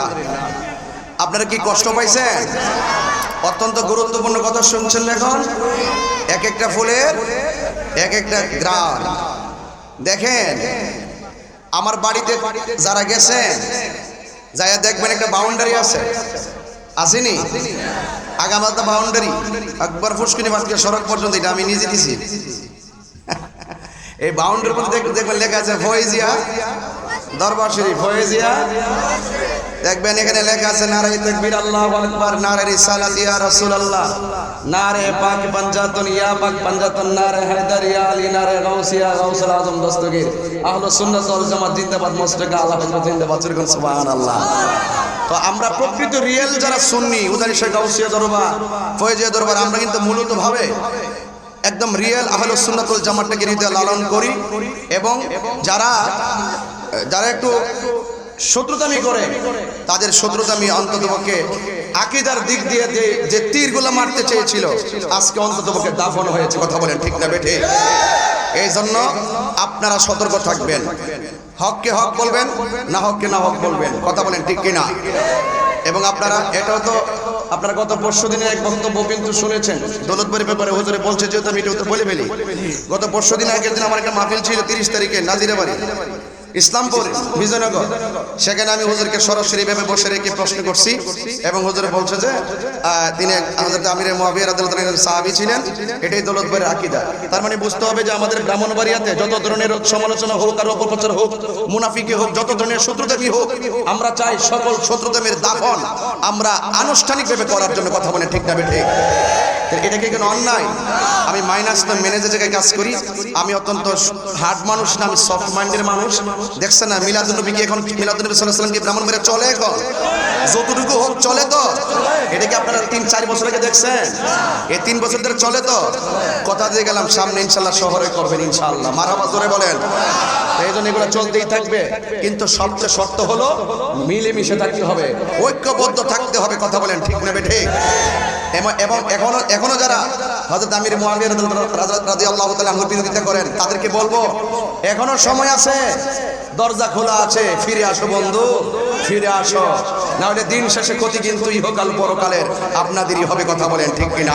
আলহামদুলিল্লাহ। আপনারা কি কষ্ট পাইছেন? অত্যন্ত গুরুত্বপূর্ণ কথা শুনছেন এখন? এক একটা ফুলের এক একটা গ্রাম। দেখেন, আমার বাড়িতে যারা গেছেন, যাইয়া দেখবেন একটা বাউন্ডারি আছে। আসেনি? আগামাতা বাউন্ডারি। একবার ফুসকুনি মাছকে সড়ক পর্যন্ত, এটা আমি নিজে দিছি। এই বাউন্ডারির মধ্যে দেখ- দেখবেন লেখা আছে ফয়েজিয়া, দরবার শরীফ, ফয়েজিয়া। দেখবেন এখানে লেখা আছে নারে তাকবীর, আল্লাহু আকবার নারে রিসালাত, ইয়া রাসূলুল্লাহ। নারে পাক পাঞ্জাতন, ইয়া পাক পাঞ্জাতন নারে হায়দার, ইয়া আলী নারে গাউসিয়া গাউসুল আজম দস্তগীর। আহলুস সুন্নাত ওয়াল জামাত, জিন্দাবাদ, মুস্তাকা, আল্লাহ হযরত জিন্দাবাদ সুরগুন সুবহানাল্লাহ। তো আমরা প্রকৃত রিয়েল যারা সুন্নি, উদারি শেখ গাউসিয়া দরবার, ফয়েজিয়া দরবার, আমরা কিন্তু মূলত ভাবে একদম রিয়েল আহলুস সুন্নাতুল জামাতটাকে হৃদয়ে লালন করি এবং যারা যারা একটু শত্রুতামি করে, তাদের শত্রুতামি অন্ততপক্ষে আকিদার দিক দিয়ে যে যে তীরগুলো মারতে চেয়েছিল, আজকে অন্ততপক্ষে দাফন হয়েছে, কথা বলেন ঠিক না বেঠে? এই জন্য আপনারা সতর্ক থাকবেন। হককে হক বলবেন, না হককে না হক বলবেন, কথা বলেন ঠিক কিনা? এবং আপনারা, এটাও তো আপনারা গত পরশু দিনে এক বক্তব্য কিন্তু শুনেছেন। দৌলতপুরের ব্যাপারে হুজুরে বলছে, যেহেতু আমি এটা বলে ফেলি। গত পরশু দিন আগের দিন আমার একটা মাহফিল ছিল তিরিশ তারিখে নাজিরা বাড়ি ইসলামপুর, বিজয়নগর। সেখানে আমি হুজুরকে সরাসরি ভাবে বসে রেখে প্রশ্ন করছি এবং হুজুরে বলছে যে তিনি হজরত আমিরের মহাবির সাহাবি ছিলেন। এটাই দৌলতপুরের আকিদা। তার মানে বুঝতে হবে যে আমাদের ব্রাহ্মণবাড়িয়াতে যত ধরনের সমালোচনা হোক আর অপপ্রচার হোক, মুনাফিকে হোক, যত ধরনের শত্রুতামি হোক, আমরা চাই সকল শত্রুতামের দাফন আমরা আনুষ্ঠানিকভাবে করার জন্য কথা বলে ঠিক না ঠিক। এটা কি কোনো অন্যায়? আমি মাইনাস না ম্যানেজার জায়গায় কাজ করি। আমি অত্যন্ত হার্ড মানুষ না, আমি সফট মাইন্ডের মানুষ। দেখছেন না মিলাদুলনবী কি এখন মিলাদুলনবী সাল্লাল্লাহু আলাইহি ওয়াসাল্লাম কি ব্রাহ্মণ বেড়ে চলে এখন? যতটুকু হোক চলে তো। এটা কি আপনারা তিন, চার বছর আগে দেখছেন? এই তিন বছর ধরে চলে তো। কথা দিয়ে গেলাম, সামনে ইনশাল্লাহ শহরে করবেন ইনশাল্লাহ। মারাবা ধরে বলেন। এই জন্য এগুলো চলতেই থাকবে। কিন্তু সবচেয়ে হলো হবে। ঐক্যবদ্ধ হবে, কথা বলেন ঠিক এবং- এখনও এখনও যারা তাদেরকে বলব, এখনও সময় আছে, দরজা খোলা আছে, ফিরে আসো বন্ধু, ফিরে আসো। না হলে দিন শেষে ক্ষতি কিন্তু ইহকাল পরকালের, আপনাদেরই হবে, কথা বলেন ঠিক কিনা?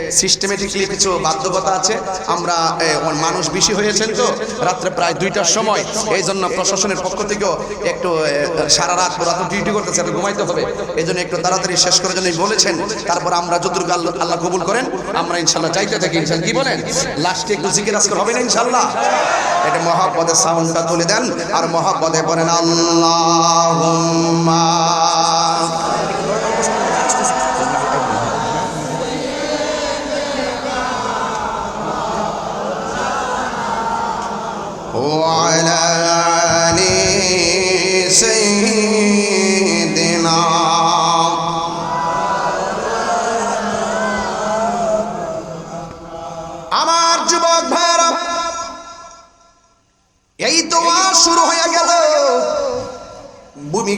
সিস্টেমেটিকলি কিছু বাধ্যকতা আছে। আমরা মানুষ বেশি হয়েছেন তো, রাত্রে প্রায় দুইটার সময়। এই জন্য প্রশাসনের পক্ষ থেকেও একটু সারা রাত রাত ডিউটি করতেছে, একটু ঘুমাইতে হবে। এই জন্য একটু তাড়াতাড়ি শেষ করার জন্য বলেছেন। তারপর আমরা যতটুকু আল্লাহ আল্লাহ কবুল করেন, আমরা ইনশাল্লাহ যাইতে থাকি। ইনশাল্লাহ কি বলেন? লাস্টে একটু জিকির আজকাল হবে না ইনশাল্লাহ? এটা মহাপদে সাউন্ডটা তুলে দেন। আর মহাপদে বলেন, আল্লাহুম্মা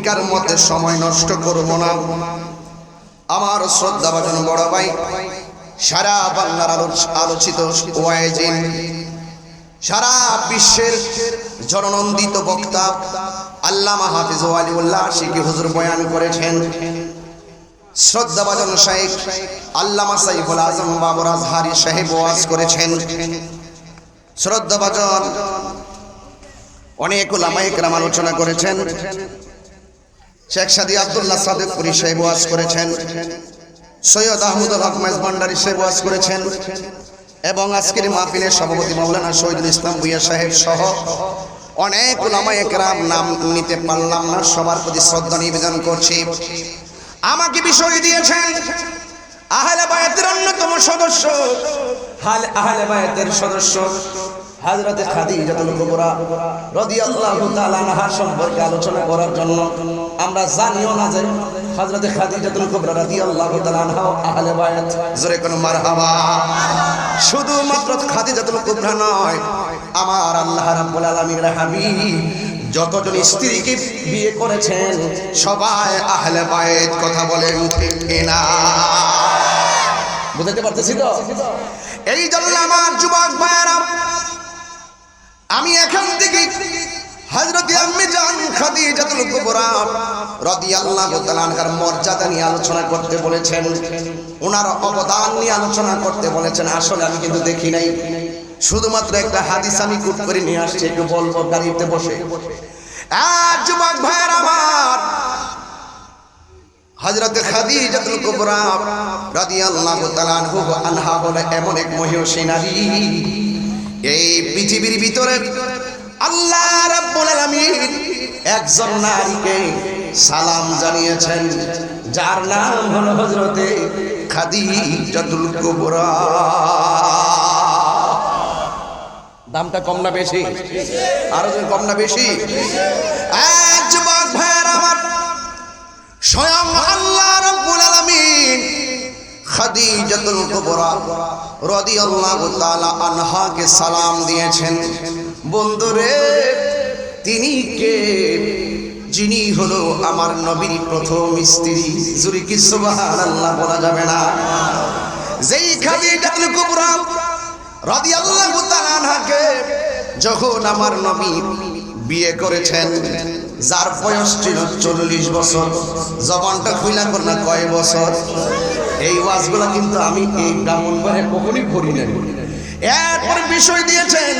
ভূমিকার মধ্যে সময় নষ্ট করব না। আমার শ্রদ্ধাভাজন বড় ভাই, সারা বাংলার আলোচিত সারা বিশ্বের জননন্দিত বক্তা আল্লামা হাফিজ ওয়ালিউল্লাহ শিকি হুজুর বয়ান করেছেন। শ্রদ্ধাভাজন শাহেখ আল্লামা সাইফুল আজম বাবর আজহারি সাহেব ওয়াজ করেছেন। শ্রদ্ধাভাজন অনেক ওলামায়ে কেরাম আলোচনা করেছেন। শেখ সাদি আব্দুল্লাহ সাদেকপুরি সাহেব ওয়াজ করেছেন। সৈয়দ আহমদুল হক মাইজ ভান্ডারী সাহেব ওয়াজ করেছেন। এবং আজকের মাহফিলের সভাপতি মাওলানা শহীদুল ইসলাম ভুইয়া সাহেব সহ অনেক ওলামায়ে একরাম নাম নিতে পারলাম না, সবার প্রতি শ্রদ্ধা নিবেদন করছি। আমাকে বিষয় দিয়েছেন, আহলে বায়াতের অন্যতম সদস্য। হাল আহলে বায়াতের সদস্য। হযরতে খাদিজাতুল কুবরা রাদিয়াল্লাহু তাআলা আনহা সম্পর্কে আলোচনা করার জন্য আমরা জানিও না যে হযরতে খাদিজাতুল কুবরা রাদিয়াল্লাহু তাআলা আনহা আহলে বায়াত জোরে কোন মারহাবা। শুধুমাত্র খাদিজাতুল কুবরা নয়, আমার আল্লাহ রাব্বুল আলামিনের হাবিব যতজন স্ত্রীকে বিয়ে করেছেন, সবাই আহলে বাইত কথা বলেন ঠিক কিনা? বুঝতে পারতেছি তো? এই জন্য আমার যুবক ভাইয়েরা আমি এখান থেকে মর্যাদা নিয়ে আলোচনা করতে বলেছেন। ওনার অবদান নিয়ে আলোচনা করতে বলেছেন। আমি কিন্তু দেখি নাই। শুধুমাত্র একটা হাদিস আমি কুট করে নিয়ে আসছি, একটু গাড়িতে বসে। আর আনহু হলো এমন এক মহিষী নারী। এই পৃথিবীর ভিতরে আল্লাহ রাব্বুল আলামিন একজন নারীকে সালাম জানিয়েছেন, যার নাম হলো হযরতে খাদিজাতুল কুবরা। দামটা কম না বেশি? আরও যদি কম না বেশি? যুবক ভাইয়ের আমার স্বয়ং আল্লাহ খাদিজাতুল কুবরা রাদিয়াল্লাহু তাআলা আনহাকে সালাম দিয়েছেন। বন্ধুরে, তিনি কে? যিনি হলো আমার নবীর প্রথম স্ত্রী। জুরি কি সুবহানাল্লাহ বলা যাবে না? যেই খাদিজাতুল কুবরা রাদিয়াল্লাহু তাআলা আনহাকে যখন আমার নবী বিয়ে করেছেন, যার বয়স ছিল চল্লিশ বছর, জবানটা খুইলা না কয় বছর? এই ওয়াজগুলা কিন্তু আমি এই ব্রাহ্মণ বারে কখনই করি না এরপর বিষয় দিয়েছেন,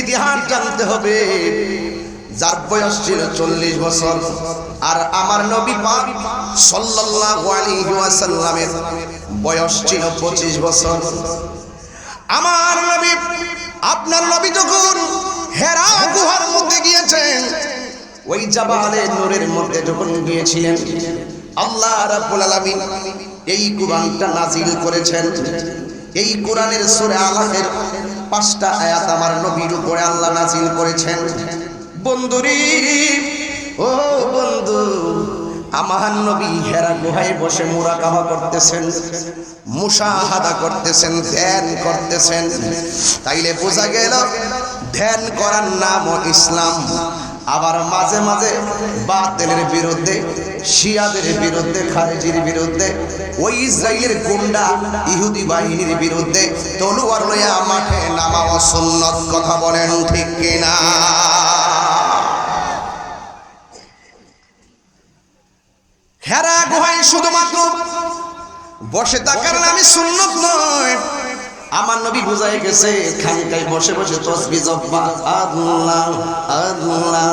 ইতিহাস জানতে হবে। যার বয়স ছিল চল্লিশ বছর। আর আমার নবী পাক সাল্লাল্লাহু আলাইহি ওয়াসাল্লামের বয়স ছিল পঁচিশ বছর। আমার নবী, আপনার নবী যখন হেরা গুহার মধ্যে গিয়েছেন, ওই জাবালে নূরের মধ্যে যখন গিয়েছিলেন, আল্লাহ রাব্বুল আলামিন এই কোরআনটা নাজিল করেছেন। এই কোরআনের সূরা আলাকের পাঁচটা আয়াত আমার নবীর উপরে আল্লাহ নাজিল করেছেন। বন্ধুরি, ও বন্ধু, আমার নবী হেরা গুহায় বসে মুরাকাবা করতেছেন মুসাহাদা করতেছেন, ধ্যান করতেছেন। তাইলে বোঝা গেল, ধ্যান করার নাম ইসলাম। আবার মাঝে মাঝে বাতিলের বিরুদ্ধে শিয়াদের বিরুদ্ধে, খারেজির বিরুদ্ধে ওই ইসরায়েলের গুন্ডা ইহুদি বাহিনীর বিরুদ্ধে তলোয়ার লইয়া মাঠে নামাও সুন্নত কথা বলেন ঠিক কিনা? হেরা গুহায় শুধুমাত্র বসে থাকার নামে সুন্নত নয় আমার নবী বুঝাই গেছে, খানকায় বসে বসে তসবি জব্বা। আল্লাহ আল্লাহ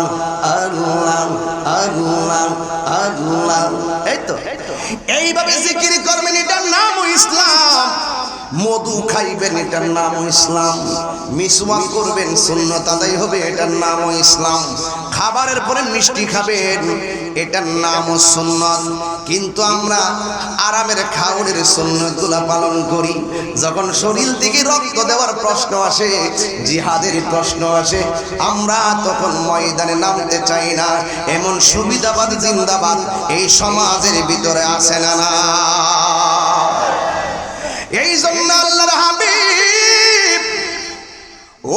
আল্লাহ আল্লাহ আল্লাহ। এই তো। এইভাবে জিকির করবেন, এটার নাম ইসলাম। মধু খাইবেন, এটার নাম ইসলাম। মিসওয়াক করবেন, সুন্নত আদায় হবে, এটার নাম ইসলাম। খাবারের পরে মিষ্টি খাবেন। এটার নাম সুন্নত। কিন্তু আমরা আরামের খাওয়ারের সুন্নতগুলা পালন করি। যখন শরীর থেকে রক্ত দেওয়ার প্রশ্ন আসে, জিহাদের প্রশ্ন আসে, আমরা তখন ময়দানে নামতে চাই না। এমন সুবিধাবাদ, জিন্দাবাদ এই সমাজের ভিতরে আসে না না। এই জন্য আল্লাহর হাবিব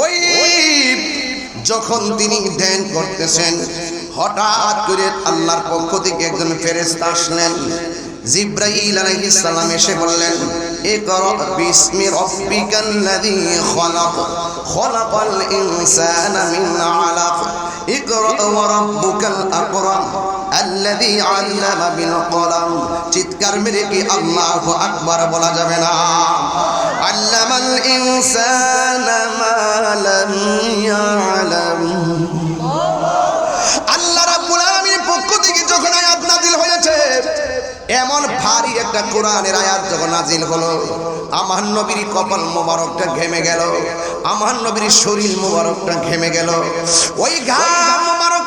ওই যখন তিনি ধ্যান করতেছেন, হঠাৎ করে আল্লাহর পক্ষ থেকে একজন ফেরেশতা আসলেন। জিব্রাইল আলাইহিস সালাম এসে বললেন আলাক, ইকরা ওয়া রাব্বুকাল আকরাম, আল্লাযী আল্লামা বিল কলম। চিৎকার মেরে কি আল্লাহু আকবার বলা যাবে না। আল্লামাল ইনসানা মা লাম ইয়ালাম। আল্লাহ রাব্বুল আলামিনের পক্ষ থেকে যখন আয়াত নাযিল হয়েছে, এমন ভারী একটা কোরআনের আয়াত যখন নাজিল হলো, আমার নবীর কপাল মোবারকটা ঘেমে গেল, আমার নবীর শরীর মোবারকটা ঘেমে গেল। ওই ঘাম মোবারক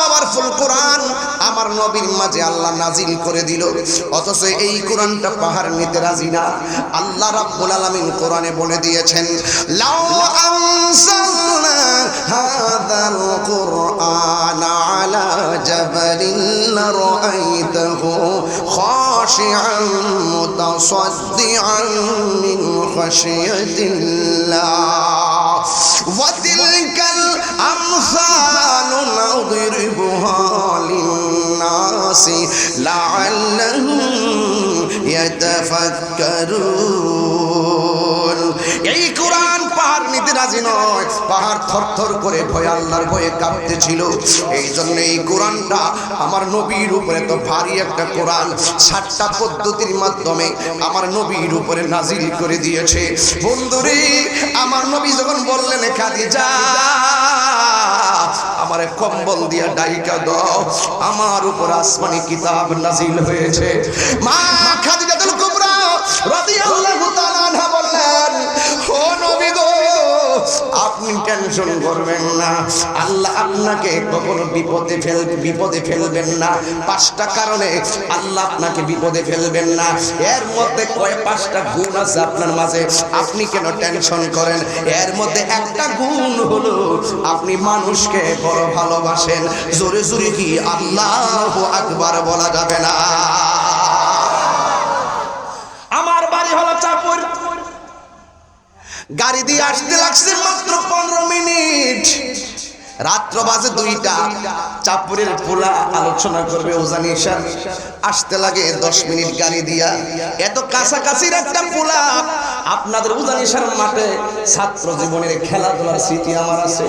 পাওয়ারফুল কোরআন আমার নবীর মাঝে আল্লাহ নাজিল করে দিল। অথচ এই কোরআনটা পাহাড় নিতে রাজি না। আল্লাহ রাব্বুল আলামিন কোরআনে বলে দিয়েছেন, লাউ আনসালনা হাদাল কোরআন আলা জাবালিন রাআইতাহু খাশিআন মুতাসাদ্দিআন মিন খাশিয়াতিল্লাহ। ওয়া তিলকাল للناس لعلهم يتفكرون এই কোরআন পাহাড় নিতে রাজি নয় পাহাড় থরথর করে ভয় আল্লাহর ভয়ে কাঁপতেছিল এই জন্য এই কোরআনটা আমার নবীর উপরে তো ভারী একটা কোরআন সাতটা পদ্ধতির মাধ্যমে আমার নবীর উপরে নাজিল করে দিয়েছে বন্ধুরে আমার নবী যখন বললেন খাদিজা আমারে কম্বল দিয়া ডাইকা দাও। আমার উপর আসমানি কিতাব নাজিল হয়েছে। মা খাদিজাতুল আপনি টেনশন করবেন না। আল্লাহ আপনাকে কখনো বিপদে ফেল বিপদে ফেলবেন না। পাঁচটা কারণে আল্লাহ আপনাকে বিপদে ফেলবেন না। এর মধ্যে কয় পাঁচটা গুণ আছে আপনার মাঝে। আপনি কেন টেনশন করেন? এর মধ্যে একটা গুণ হলো, আপনি মানুষকে বড় ভালোবাসেন। জোরে জোরে কি আল্লাহ আকবার বলা যাবে না আমার বাড়ি হলো চাপুর গাড়ি দিয়ে আসতে লাগছে মাত্র পনেরো মিনিট। রাত্র বাজে দুইটা চাপুরের পোলা আলোচনা করবে ওজানি সাহেব আসতে লাগে দশ মিনিট গাড়ি দিয়া। এত কাছাকাছির একটা পোলা আপনাদের উজানি সাহেব মাঠে ছাত্র জীবনের খেলাধুলার স্মৃতি আমার আছে।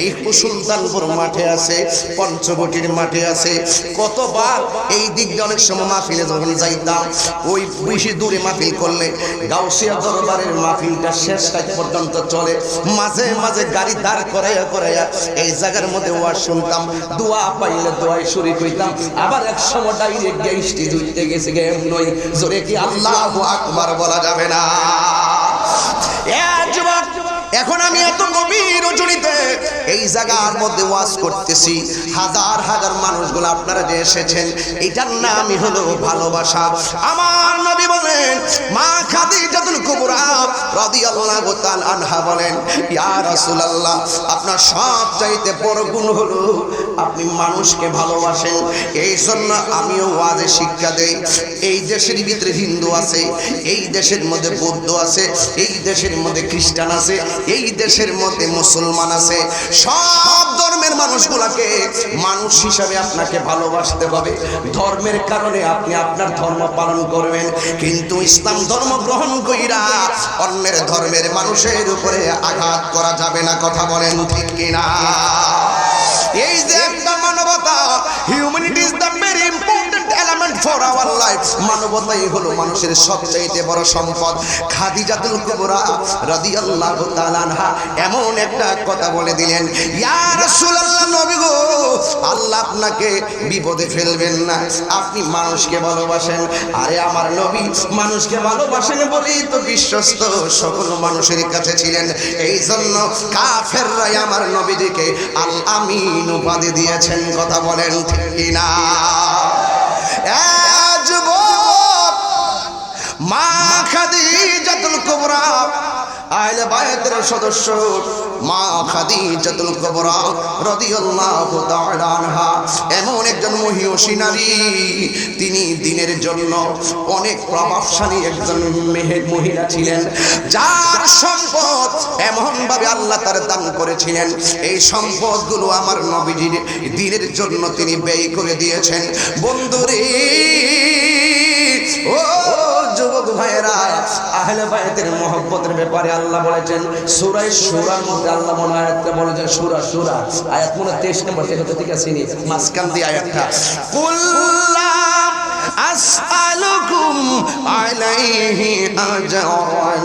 এই সুলতানপুর মাঠে আছে, পঞ্চবটির মাঠে আছে। কতবার এই দিক দিয়ে অনেক সময় মাহফিলে যখন যাইতাম, ওই বেশি দূরে মাহফিল করলে গাউসিয়া দরবারের মাহফিলটা শেষ পর্যন্ত চলে। মাঝে মাঝে গাড়ি দাঁড় করাইয়া করাইয়া এই জায়গার মধ্যে ওয়াজ শুনতাম, দোয়া পাইলে দোয়াই শুরু কইতাম আবার এক সময় ডাইরেক্ট গিয়ে স্টেজ উঠতে গেছে গে নই জোরে কি আল্লাহ আকবার বলা যাবে না? এ যুবক এখন আমি এত গভীর রজনীতে এই জায়গার মধ্যে ওয়াজ করতেছি। হাজার হাজার মানুষগুলো আপনারা যে এসেছেন, এটার নামই হলো ভালোবাসা। আমার নবী বলেন, মা খাদিজাতুল কুবরা রাদিয়াল্লাহু তাআলা আনহা বলেন, ইয়া রাসূলুল্লাহ, আপনার সব চাইতে বড় গুণ হলো আপনি মানুষকে ভালোবাসেন। এই জন্য আমিও ওয়াজে শিক্ষা দেই। এই দেশের ভিতরে হিন্দু আছে, এই দেশের মধ্যে বৌদ্ধ আছে, এই দেশের মধ্যে খ্রিস্টান আছে এই দেশের মধ্যে মুসলমান আছে, সব ধর্মের মানুষগুলাকে মানুষ হিসাবে আপনাকে ভালোবাসতে হবে। ধর্মের কারণে আপনি আপনার ধর্ম পালন করবেন, কিন্তু ইসলাম ধর্ম গ্রহণ কইরা অন্যের ধর্মের মানুষের উপরে আঘাত করা যাবে না, কথা বলেন ঠিক কিনা? এই যে একটা মানবতা humanity is the very important for our life মানবতাই হলো মানুষের সবচাইতে বড় সম্পদ। খাদিজাতুল কুবরা রাদিয়াল্লাহু তাআলা আনহা এমন একটা কথা বলে দিলেন, ইয়া রাসূলুল্লাহ নবী গো, আল্লাহ আপনাকে বিপদে ফেলবেন না। আপনি মানুষকে ভালোবাসেন। আরে আমার নবী, মানুষকে ভালোবাসেন বলেই তো বিশ্বস্ত। সকল মানুষের কাছে ছিলেন। এই জন্য কাফেররাই আমার নবীজিকে আল আমিন উপাধি দিয়েছেন। কথা বলেন ঠিক কিনা? যুবক, মা খাদিজাতুল কুবরা আহলে বায়াতের সদস্য মা খাদিজাতুল কুবরা রাদিয়াল্লাহু তাআলা আনহা। এমন একজন মহিষী নারী, তিনি দিনের জন্য অনেক প্রভাবশালী একজন মেহের মহিলা ছিলেন। যার সম্পদ এমন ভাবে আল্লাহ তার দান করেছিলেন। এই সম্পদগুলো আমার নবীজির দিনের জন্য তিনি ব্যয় করে দিয়েছেন। বন্ধুরে, ও যুবক ভাইয়েরা, আহলে বাইতের মহব্বতের ব্যাপারে আল্লাহ বলেছেন সুরাই সূরার মধ্যে আল্লাহ মনে আয়াতটা বলেছেন সূরা সূরা। আয়াত মনে 23 নম্বর থেকে ঠিক আছে মাঝখান দিয়ে আয়াতটা। কুল্লাম আসআলুকুম আলাইহি আজরান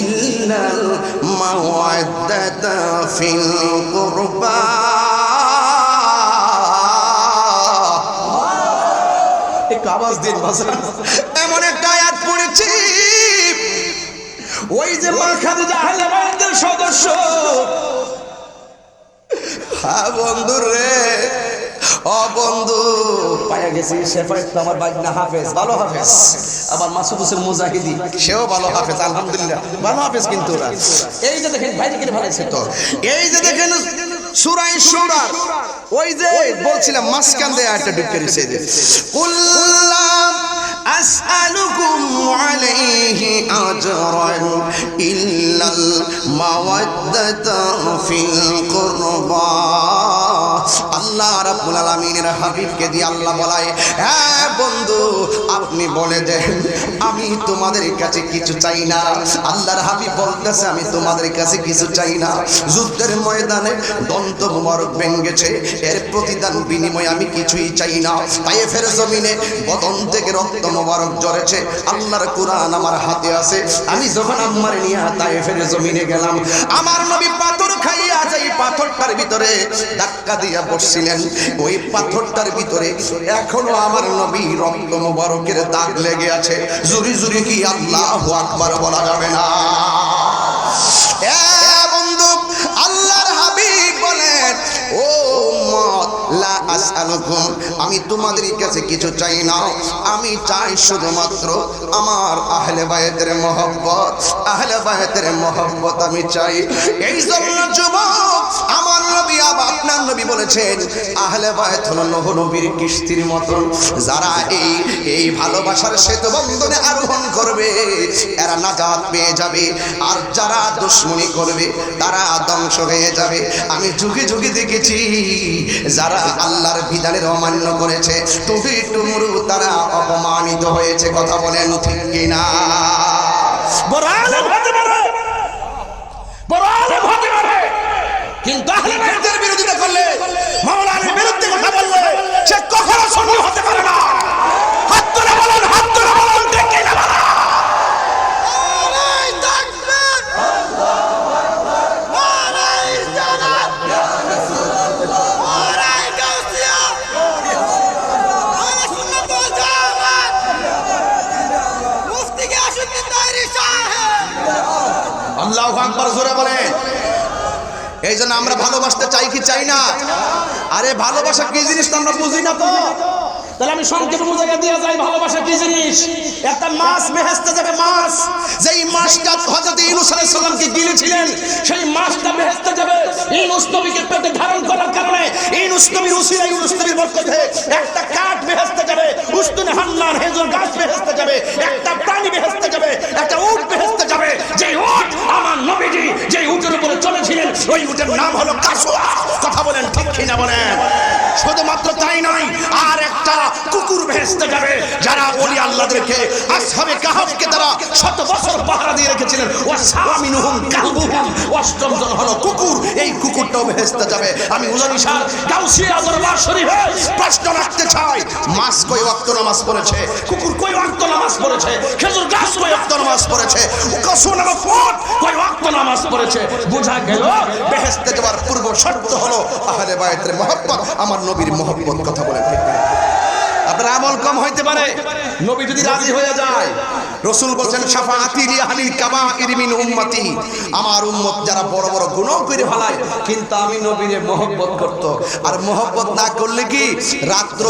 ইল্লাল মাওয়াদ্দাতা ফিল কুরবা। একটু আওয়াজ দিন ওই যে মা খাদিজা আহলে বাইতের সদস্য। হ্যাঁ বন্ধু রে ও বন্ধু। পাইয়া গেছি তো আমার বাগনা হাফেজ ভালো হাফেজ। আবার মাসুদ হোসেন মুজাহিদি সেও ভালো হাফেজ আলহামদুলিল্লাহ ভালো হাফেজ কিন্তু ওরা। এই যে দেখেন ভাই দেখেন ভালো তো? এই যে দেখেন সুরাই সুরা ওই যে বলছিলাম মাসকান দেয়া একটা ঢুকে দিছে যে কুল্লাম أسألكم عليه أجرا إلا المودة في القربى. আল্লাহ রাব্বুল আলামিনের হাবিবকে দিয়ে আল্লাহ বলায় হ্যাঁ বন্ধু, আপনি বলে দেন, আমি তোমাদের কাছে কিছু চাই না। আল্লাহর হাবিব বলতেছে, আমি তোমাদের কাছে কিছু চাই না। যুদ্ধের ময়দানে দন্ত মুবারক ভেঙ্গেছে, এর প্রতিদান বিনিময়ে আমি কিছুই চাই না। তাই ফের জমিনে বদন থেকে রক্ত মোবারক ঝরেছে, আল্লাহর কোরআন আমার হাতে আছে। আমি যখন আম্মার নিয়ে তাই তাইফের জমিনে গেলাম, আমার নবী পাথর খাইয়া যাই পাথরটার ভিতরে ধাক্কা দিয়া বসছিলেন, ওই পাথরটার ভিতরে এখনও আমার নবী রক্ত মোবারকের দাগ লেগে আছে। জুরি জুরি কি আল্লাহ আকবার বলা যাবে না? আসআলুকুম আমি তোমাদের কাছে কিছু চাই না। আমি চাই শুধুমাত্র আমার আহলে বায়েতের মহব্বত। আহলে বায়েতের মহব্বত আমি চাই। এই জন্য যুবক আমার নবী আপনার নবী বলেছেন, আহলে কিস্তির যারা এই এই ভালোবাসার সেতু বন্ধনে আরোহণ করবে, এরা নাজাত পেয়ে যাবে। আর যারা দুশ্মনী করবে, তারা ধ্বংস হয়ে যাবে। আমি যুগে যুগে দেখেছি, যারা আল্লাহর বিধানের অমান্য করেছে টুপি টুমরু তারা অপমানিত হয়েছে। কথা বলেন ঠিক কিনা? বড় জন্য আমরা ভালোবাসতে চাই কি চাই না? আরে ভালোবাসা কি জিনিস আমরা বুঝি না তো? তাহলে আমি সংক্ষেপে বুঝাইয়া দিয়ে যাই, ভালোবাসা কি জিনিস? একটা মাছ বেহেস্তে যাবে, মাছ। যেই মাসটা হযরত ইউনূস আলাইহিস সালামকে গিলেছিলেন, সেই মাছটা বেহেস্তে যাবে। ইউনুস নবীকে পেটে ধারণ করার কারণে ইউনুস নবীর উসিলা, ইউনুস নবীর বরকতে একটা কাঠ বেহেস্তে যাবে উস্তুনে হান্নান হেজুর গাছ বেহেস্তে যাবে, একটা প্রাণী বেহেস্তে যাবে, একটা উট বেহেস্তে যাবে। যে উট আমার নবীজি যে উটের উপরে চলেছিলেন, ওই উটের নাম হলো কাসুয়া। কথা বলেন ঠিক কিনা বলেন? শুধুমাত্র তাই নয়, আর একটা কুকুর ভেস্তে যাবে। যারা ওলি আল্লাহদেরকে, আসহাবে কাহাফকে তারা শত বছর পাহারা দিয়ে রেখেছিলেন। ও সামিনুহুম কাহবুহুম অষ্টম জন হলো কুকুর। এই কুকুরটাও ভেস্তে যাবে। আমি উজানি শাহ গাউসিয়া দরবার শরীফে প্রশ্ন রাখতে চাই। মাস কই ওয়াক্ত নামাজ পড়েছে? কুকুর কই ওয়াক্ত নামাজ পড়েছে? খেজুর গাছ কই ওয়াক্ত নামাজ পড়েছে? কসু নামাজ পড় কই ওয়াক্ত নামাজ পড়েছে? বোঝা গেল বেহেশতে যাওয়ার পূর্ব শর্ত হলো আহলে বায়াতের মহব্বত। আমার নবীর মহব্বত কথা বলেন ঠিক? আপনার আমল কম হইতে পারে। নবী যদি রাজি হয়ে যায়, রসুল বলছেন উম্মতি। আমার উম্মত যারা বড় বড় গুনাহ করে ফেলায়, কিন্তু আমি নবীরে মহব্বত করত। আর মহব্বত না করলে কি রাত্র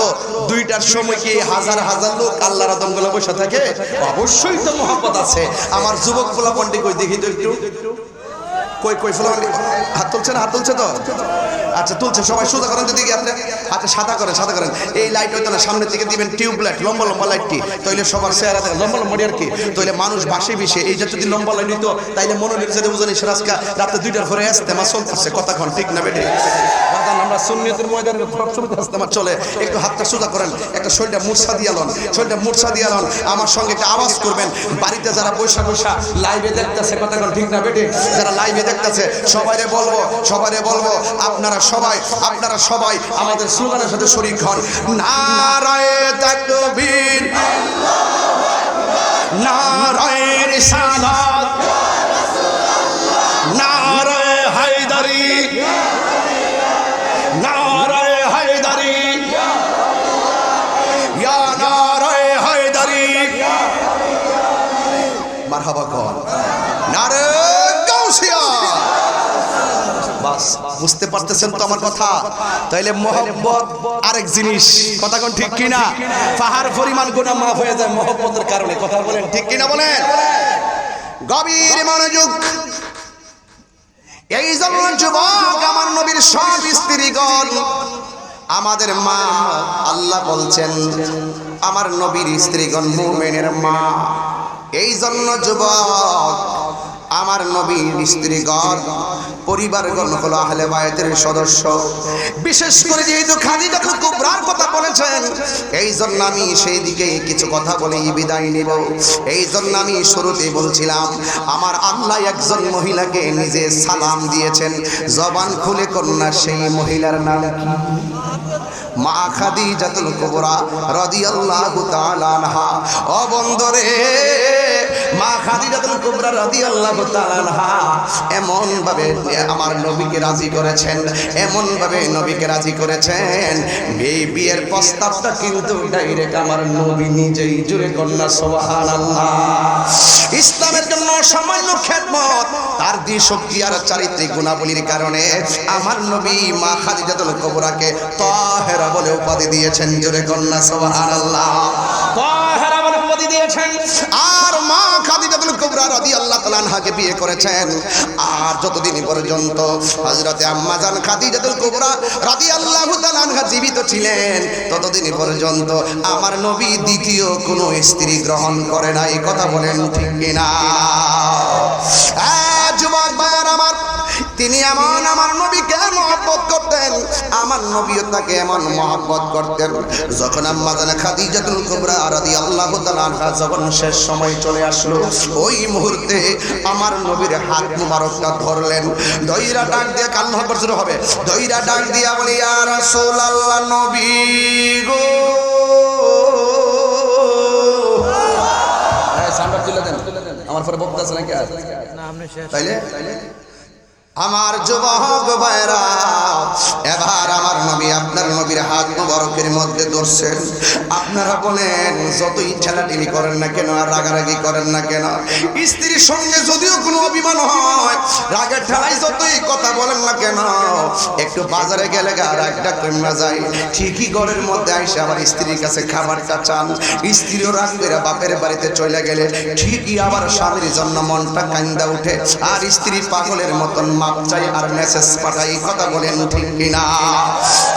দুইটার সময় কি হাজার হাজার লোক আল্লাহর আদমগুলো বসে থাকে? অবশ্যই তো মহব্বত আছে। আমার যুবক পোলা পন্ডি কই, দেখি তো একটু। কই কই ফুলা হাত তুলছে না, হাত তুলছে তো? আচ্ছা তুলছে, সবাই সোজা করেন দিকে আপনি আচ্ছা সাদা করেন সাদা করেন। এই লাইট হইতো না, সামনের দিকে দিবেন টিউব লাইট লম্বা লম্বা লাইটটি তাইলে সবার চেহারা থাকে লম্বা লম্বা আর কি তাইলে মানুষ বাসে বেশি এই যে যদি লম্বা লাইট নিত তাইলে মনে নির্যাতে বুঝানি সেরাজকা রাতে দুইটার পরে আসতে আমার চলতেছে। কতক্ষণ ঠিক না বেটে বাদান আমরা সুন্নিয়তের ময়দানে সবসময় আসতে আমার চলে। একটু হাতটা সোজা করেন, একটা শরীরটা মূর্ছা দিয়া লন, শরীরটা মূর্ছা দিয়া লন। আমার সঙ্গে একটা আওয়াজ করবেন। বাড়িতে যারা বৈশা বৈশা লাইভে দেখতেছে কতক্ষণ ঠিক না বেটে যারা লাইভে দেখতেছে, সবাইরে বলব সবাইরে বলব, আপনারা সবাই আপনারা সবাই আমাদের স্লোগানের সাথে শরীর হন। নারায় তাকবীর নারায়ে রিসালাত বুঝতে পারতেছেন তো আমার কথা? তাইলে মোহব্বত আরেক জিনিস। কথা কোন ঠিক কিনা? পাহাড় পরিমাণ গুনাহ মাফ হয়ে যায় মোহব্বতের কারণে। কথা বলেন, ঠিক কিনা বলেন? গভীর মনোযোগ। এই জন্য যুবক, আমার নবীর সব স্ত্রীগণ, আমাদের মা, আল্লাহ বলছেন, আমার নবীর স্ত্রীগণ, মুমেনের মা, এই জন্য যুবক, আমার নবীর স্ত্রীগণ পরিবারগণ হলো আহলে বায়াতের সদস্য। বিশেষ করে যেহেতু খাদিজা কুবরার কথা বলেছেন এই জন্য আমি সেই দিকে কিছু কথা বলেই বিদায় নিব। এই জন্য আমি শুরুতে বলছিলাম, আমার আল্লাহ একজন মহিলাকে নিজে সালাম দিয়েছেন। জবান খুলে কন্যা, সেই মহিলার নাম কি? মা খাদিজাতুল কুবরা রাদিয়াল্লাহু তাআলা আনহা। ও বন্ধরে মা খাদিজাতুল কুবরা রাদিয়াল্লাহু তাআলা এমন ভাবে আমার নবীকে রাজি করেছেন এমন ভাবে নবীকে রাজি করেছেন। এই বিয়ের প্রস্তাবটা কিন্তু ডাইরেক্ট আমার নবী নিজেই জুড়ে কন্যা, সুবহানাল্লাহ। ইসলামের জন্য সামান্য খেদমত, তার দি শক্তি আর চারিত্রিক গুণাবলীর কারণে আমার নবী মা খাদিজাতুল কুবরাকে তাহেরা বলে উপাধি দিয়েছেন জোরে কন্যা, সুবহানাল্লাহ। উপাধি দিয়েছেন। আর মা খাদিজাতুল কুবরা রাদিয়াল্লাহু তাআলা আনহাকে বিয়ে করেছেন। আর যতদিন পর্যন্ত হযরতে আম্মা জান খাদিজাতুল কুবরা রাদিয়াল্লাহু তাআলা আনহা জীবিত ছিলেন, ততদিন পর্যন্ত আমার নবী দ্বিতীয় কোনো স্ত্রী গ্রহণ করে নাই। কথা বলেন ঠিক কিনা? নবীও তাকে এমন মহব্বত করতেন যখন আম্মা জানা খাদিজাতুল কুবরা রাদিয়াল্লাহু তাআলা আনহা যখন শেষ সময় চলে আসলো ওই মুহূর্তে আমার নবীর হাত মুবারকটা ধরলেন। দইরা ডাক দিয়ে কান্না বছর হবে। দইরা ডাক দিয়া বলি ইয়া রাসূলুল্লাহ নবী গো। তুলে আমার পরে বক্তা আছে নাকি তাইলে? আমার যুবক ভাইরা এবার আপনার নবীর হাত মুবারকের মধ্যে ধরছেন। আপনারা বলেন, যতই ঠেলাঠেলি করেন না কেন, আর রাগারাগি করেন না কেন, স্ত্রীর সঙ্গে যদিও কোনো অভিমান হয় রাগের ঠেলাই যতই কথা বলেন না কেন, একটু বাজারে গেলে গা রাগটা কমে যায় ঠিকই ঘরের মধ্যে আইসে আমার স্ত্রীর কাছে খাবারটা চান। স্ত্রীও রাগ বাপের বাড়িতে চলে গেলে ঠিকই আবার স্বামীর জন্য মনটা কান্দা উঠে। আর স্ত্রী পাগলের মতন মাপ চাই আর মেসেজ পাঠাই কথা বলেন ঠিক কিনা?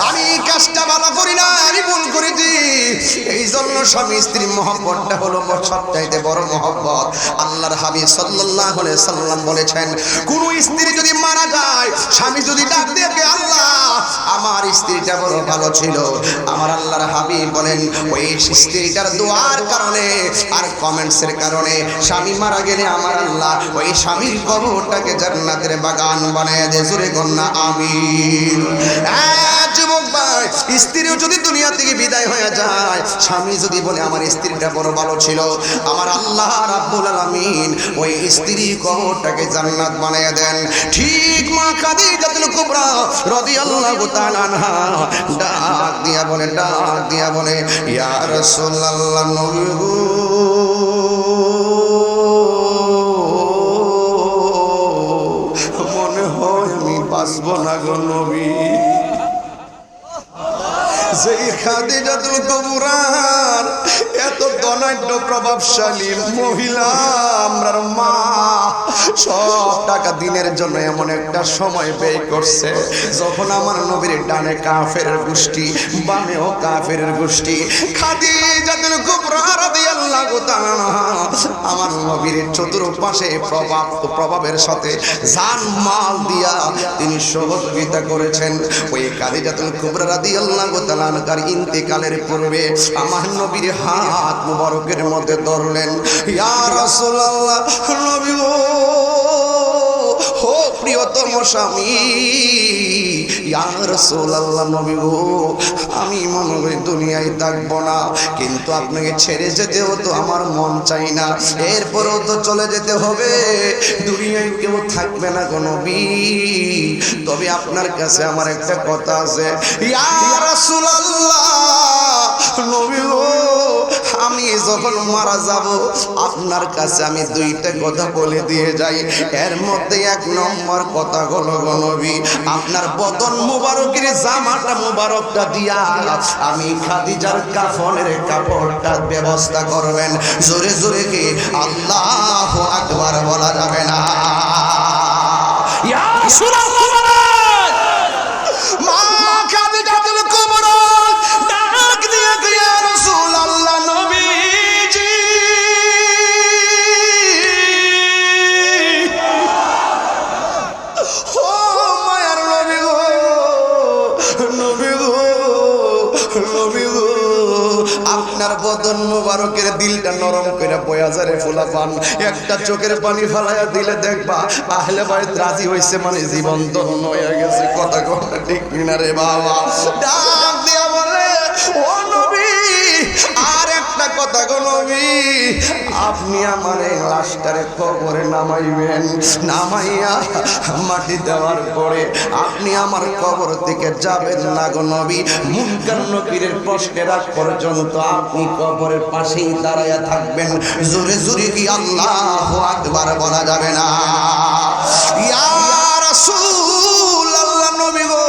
আমি এই কাজটা ভালো করি না, আমি ভুল করেছি। এই জন্য স্বামী স্ত্রী মহব্বতটা হলো সবচাইতে বড় মহব্বত। আল্লাহর হাবিব আলাইহি সাল্লাম বলেছেন, কোন স্ত্রী যদি মারা যায়, স্বামী যদি ডাক দিয়ে কে, আল্লাহ, আমার স্ত্রীটা বড় ভালো ছিল। আমার আল্লাহর হাবিব বলেন, ওই স্ত্রীটার দোয়ার কারণে আর কমেন্টসের কারণে স্বামী মারা গেলে আমার আল্লাহ ওই স্বামীর কবরটাকে জান্নাতের বাগান বানায় দে। জোরে কন্যা আমিন। যুবক ভাই স্ত্রীও যদি দুনিয়া থেকে বিদায় হয়ে যায়, স্বামী যদি বলে, আমার স্ত্রীটা বড় ভালো ছিল, আমার আল্লাহ রাব্বুল আলামিন ওই স্ত্রী কবরটাকে জান্নাত বানিয়ে দেন। ঠিক মা খাদিজাতুল কুবরা রাদিয়াল্লাহু তাআলা আনহা ডাক দিয়া বলে, ডাক দিয়া বলে, ইয়া রাসূলুল্লাহ নবী মনে হয় আমি বাঁচব না গো নবী। সেই খাদিজাতুল কুবরার এত ধনাঢ্য প্রভাবশালী মহিলা, আমরার মা, সব টাকা দিনের জন্য এমন একটা সময় ব্যয় করছে। যখন আমার নবীর ডানে কাফের গোষ্ঠী, বামেও কাফের গোষ্ঠী খাদিজাতুল কুবরা রাদিয়াল্লাহু আমার নবীর চতুর্পাশে প্রভাব প্রভাবের সাথে জান মাল দিয়া তিনি সহযোগিতা করেছেন। ওই খাদিজাতুল কুবরা রাদিয়াল্লাহু তাআলা তার ইন্তেকালের পূর্বে আমার নবীর হাত মুবারকের মধ্যে ধরলেন, ইয়া রাসূলুল্লাহ, নবী ও প্রিয়তম স্বামী, ইয়া রাসূলুল্লাহ নবী গো, আমি মনে করি দুনিয়ায় থাকব না। কিন্তু আপনাকে ছেড়ে যেতেও তো আমার মন চাই না। এরপরেও তো চলে যেতে হবে। দুনিয়ায় কেউ থাকবে না নবী। তবে আপনার কাছে আমার একটা কথা আছে। ইয়া রাসূলুল্লাহ নবী গো আমি যখন মারা যাব, আপনার কাছে আমি দুইটা কথা বলে দিয়ে যাই। এর মধ্যে এক নম্বর কথা হলো গনবী আপনার বদন মুবারকের জামাটা মুবারকটা দিয়া আমি খাদিজার কাফনের কাপড়টা ব্যবস্থা করবেন। জোরে জোরে কি? আল্লাহ আকবার বলা যাবে না। ইয়া রাসূলুল্লাহ! বদন মুবারকের দিলটা নরম করে বয়াজারে ফোলা পান একটা চোখের পানি ফালাইয়া দিলে দেখবা, আহলে বাড়িতে রাজি হইছে মানে জীবন ধন্য হয়ে গেছে। কথা কথা ঠিক কিনা রে বাবা? নবী, আপনি আমার এই লাশটারে কবরে নামাইবেন। নামাইয়া মাটি দেওয়ার পরে আপনি আমার কবর থেকে যাবেন না গো নবী। মুনকার নবীর প্রশ্নের আগ পর্যন্ত আপনি কবরের পাশেই দাঁড়াইয়া থাকবেন। জোরে জোরে কি আল্লাহ আকবার বলা যাবে না? ইয়া রাসূল আল্লাহ নবী গো,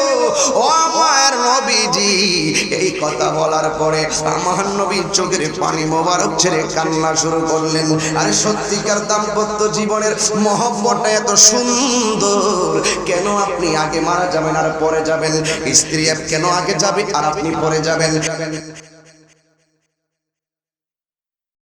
ও নবীজি, এই কথা বলার পরে আমার নবীর চোখের পানি মোবারক ছেড়ে কান্না শুরু করলেন। আর সত্যিকার দাম্পত্য জীবনের মহব্বটা এত সুন্দর। কেন আপনি আগে মারা যাবেন আর পরে যাবেন? স্ত্রী কেন আগে যাবে আর আপনি পরে যাবেন?